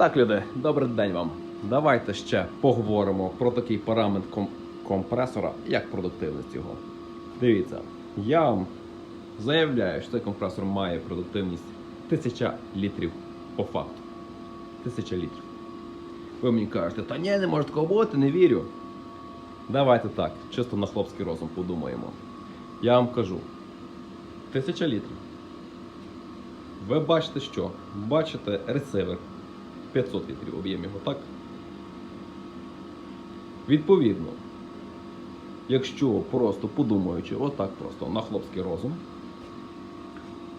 Так, люди, добрий день вам. Давайте ще поговоримо про такий параметр ком- компресора, як продуктивність його. Дивіться, я вам заявляю, що цей компресор має продуктивність 1000 літрів по факту. 1000 літрів. Ви мені кажете, та ні, не може такого бути, не вірю. Давайте так, чисто на хлопський розум подумаємо. Я вам кажу: 1000 літрів. Ви бачите що? Бачите ресивер 500 літрів об'єм його, так? Відповідно, якщо просто подумаючи, отак просто на хлопський розум,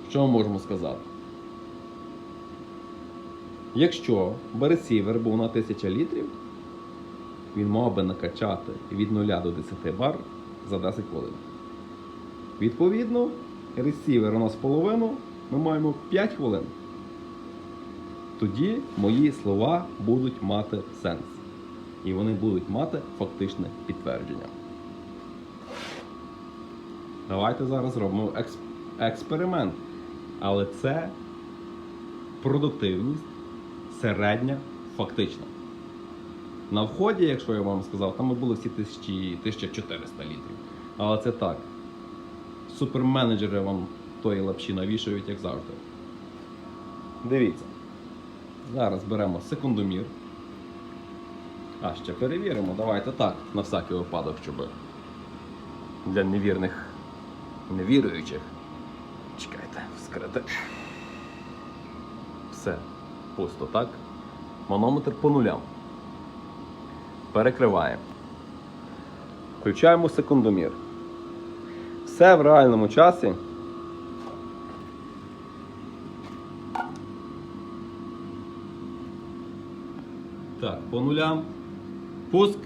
що ми можемо сказати? Якщо би ресівер був на 1000 літрів, він мав би накачати від 0 до 10 бар за 10 хвилин. Відповідно, ресівер у нас половину, ми маємо 5 хвилин. Тоді мої слова будуть мати сенс. І вони будуть мати фактичне підтвердження. Давайте зараз зробимо екс- експеримент. Але це продуктивність середня фактична. На вході, якщо я вам сказав, там були всі 1000 1400 літрів. Але це так. Суперменеджери вам тої лапші навішують, як завжди. Дивіться. Зараз беремо секундомір. А, ще перевіримо. Давайте так, на всякий випадок, щоб для невірних, невіруючих. Чекайте, вскрити. Все. Пусто, так? Манометр по нулям. Перекриваємо. Включаємо секундомір. Все в реальному часі. Так, по нулям. Пуск.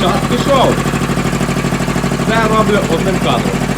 Час пішов. Це роблю одним кадром.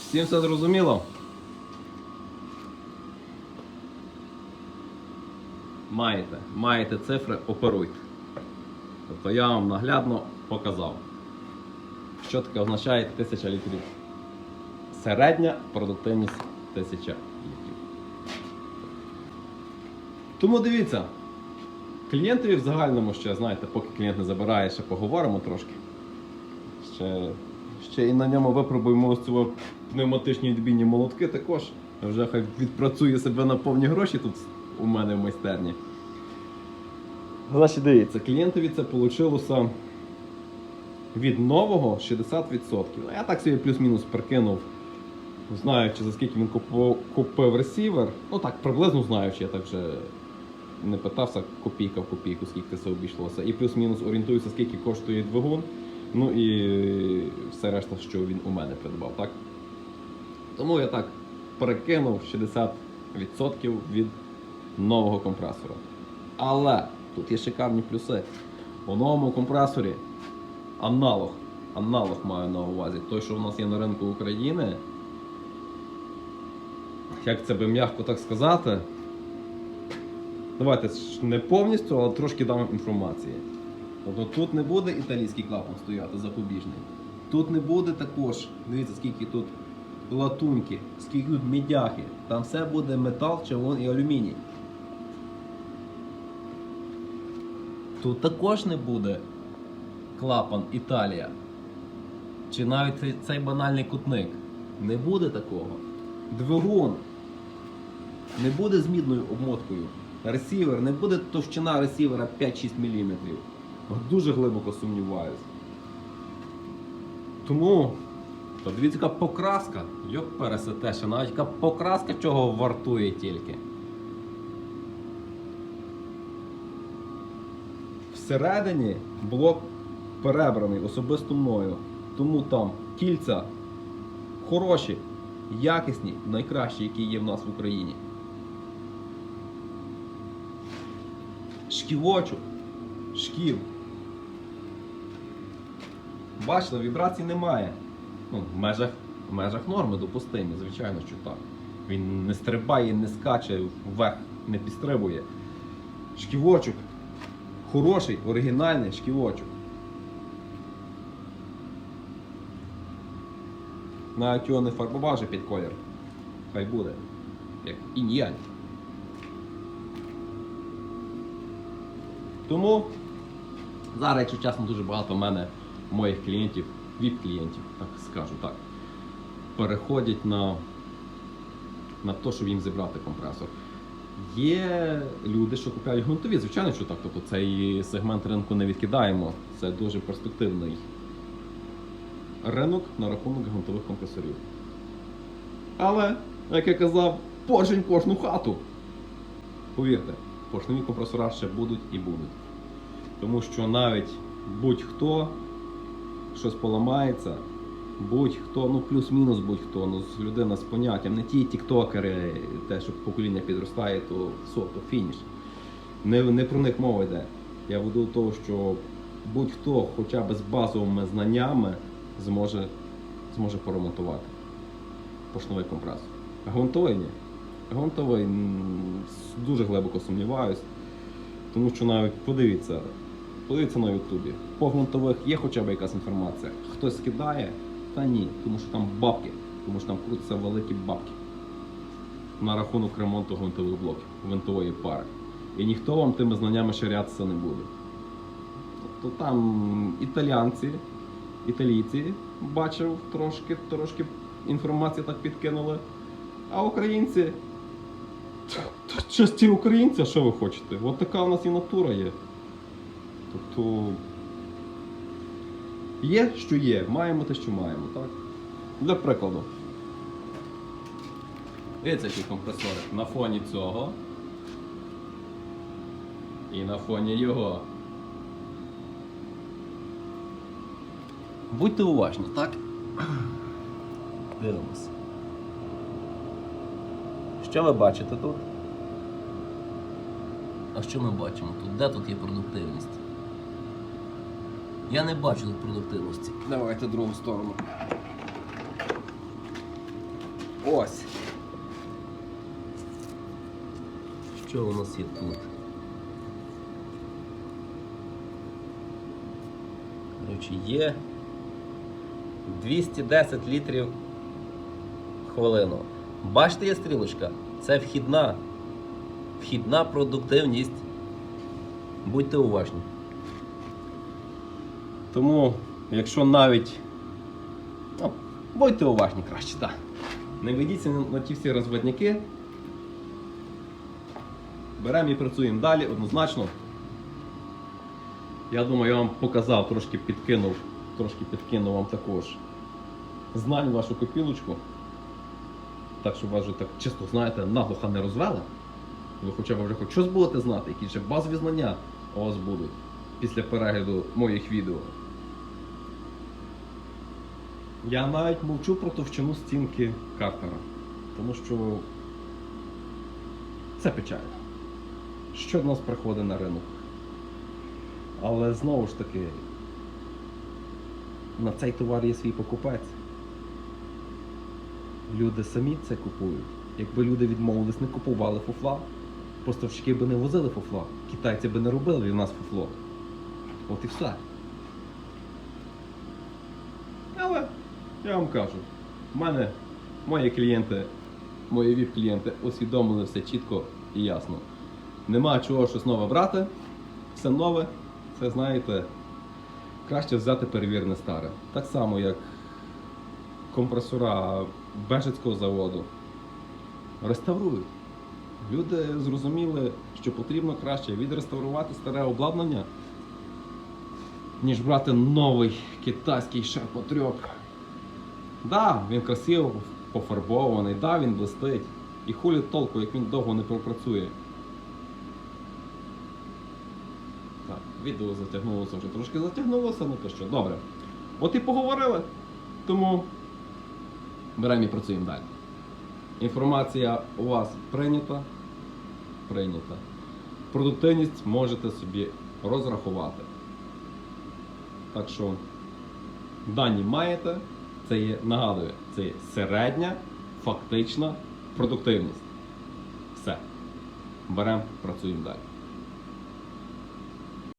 Всім все зрозуміло? Маєте, маєте цифри, оперуйте. Тобто я вам наглядно показав, що таке означає 1000 літрів. Середня продуктивність 1000 літрів. Тому дивіться, клієнтові в загальному ще, знаєте, поки клієнт не забирає, ще поговоримо трошки. Ще, ще і на ньому випробуємо ось цього пневматичні відбійні молотки також. Вже хай відпрацює себе на повні гроші тут у мене в майстерні. Значить, дивіться, клієнтові це вийшло від нового 60%. Ну, Я так собі плюс-мінус прикинув, знаючи за скільки він купив ресівер. Ну так, приблизно знаючи, я так вже не питався копійка в копійку, скільки це обійшлося. І плюс-мінус орієнтуюся, скільки коштує двигун. Ну і все решта, що він у мене придбав, так? Тому я так перекинув 60% від нового компресора. Але тут є шикарні плюси. У новому компресорі аналог, аналог маю на увазі, той, що у нас є на ринку України. Як це би м'яко так сказати? Давайте не повністю, але трошки дам інформації. Тобто тут не буде італійський клапан стояти запобіжний. Тут не буде також, дивіться, скільки тут латуньки, скільки тут мідяхи. Там все буде метал, чавун і алюміній. Тут також не буде клапан Італія. Чи навіть цей, цей банальний кутник. Не буде такого. Двигун не буде з мідною обмоткою. Ресівер, не буде товщина ресівера 5-6 мм. Дуже глибоко сумніваюся. Тому, то дивіться, яка покраска. Йоп пересете, що навіть яка покраска чого вартує тільки. Всередині блок перебраний особисто мною. Тому там кільця хороші, якісні, найкращі, які є в нас в Україні. Шківочок, шків. Бачите, вібрацій немає. Ну, в межах, в межах норми допустимі, звичайно, що так. Він не стрибає, не скаче, вверх не підстрибує. Шківочок. Хороший, оригінальний шківочок. Навіть його не фарбував під колір. Хай буде. Як інь-янь. Тому зараз, якщо чесно, дуже багато в мене моїх клієнтів, віп-клієнтів, так скажу так, переходять на, на те, щоб їм зібрати компресор. Є люди, що купляють ґрунтові, звичайно, що так. Тобто цей сегмент ринку не відкидаємо. Це дуже перспективний ринок на рахунок ґрунтових компресорів. Але, як я казав, поршень кожну хату. Повірте, поршневі компресора ще будуть і будуть. Тому що навіть будь-хто щось поламається, будь-хто, ну плюс-мінус будь-хто, ну людина з поняттям, не ті тіктокери, те, що покоління підростає, то все, то фініш. Не, не про них мова йде. Я веду до того, що будь-хто хоча б з базовими знаннями зможе, зможе поремонтувати поршневий компресор. А Грунтовий ні. С- дуже глибоко сумніваюсь. Тому що навіть подивіться, подивіться на Ютубі. По грунтових є хоча б якась інформація. Хтось скидає, та ні, тому що там бабки, тому що там крутяться великі бабки на рахунок ремонту грунтових блоків, винтової пари. І ніхто вам тими знаннями ширятися не буде. Тобто там італіянці, італійці бачив трошки, трошки інформації так підкинули. А українці. Часті українці, що ви хочете? От така у нас і натура є. Тобто. Є, що є, маємо те, що маємо, так? Для прикладу. Дивіться, які компресори на фоні цього. І на фоні його. Будьте уважні, так? Дивимось. Що ви бачите тут? А що ми бачимо тут? Де тут є продуктивність? Я не бачу тут продуктивності. Давайте другу сторону. Ось. Що у нас є тут? Коротше, є 210 літрів хвилину. Бачите, є стрілочка? Це вхідна. Вхідна продуктивність. Будьте уважні. Тому, якщо навіть. Ну, будьте уважні краще, так. Не ведіться на, ті всі розводняки. Беремо і працюємо далі однозначно. Я думаю, я вам показав, трошки підкинув, трошки підкинув вам також знань вашу копілочку. Так, щоб вас вже так чисто, знаєте, наглухо не розвели. Ви хоча б вже хоч щось будете знати, які ще базові знання у вас будуть після перегляду моїх відео. Я навіть мовчу про товщину стінки картера, тому що це печально. Що до нас приходить на ринок. Але знову ж таки, на цей товар є свій покупець. Люди самі це купують. Якби люди відмовились, не купували фуфла, поставщики би не возили фуфла, китайці би не робили від нас фуфло. От і все. Я вам кажу, в мене мої клієнти, мої віп-клієнти усвідомили все чітко і ясно. Нема чого щось нове брати, все нове, це знаєте, краще взяти перевірене старе. Так само, як компресора Бежецького заводу реставрують. Люди зрозуміли, що потрібно краще відреставрувати старе обладнання, ніж брати новий китайський ширпотреб. Да, він красиво пофарбований, да, він блистить. І хулі толку, як він довго не пропрацює. Так, відео затягнулося вже трошки затягнулося, ну то що, добре. От і поговорили. Тому беремо і працюємо далі. Інформація у вас прийнята. Прийнята. Продуктивність можете собі розрахувати. Так що дані маєте. Це є, нагадую, це є середня фактична продуктивність. Все. Беремо, працюємо далі.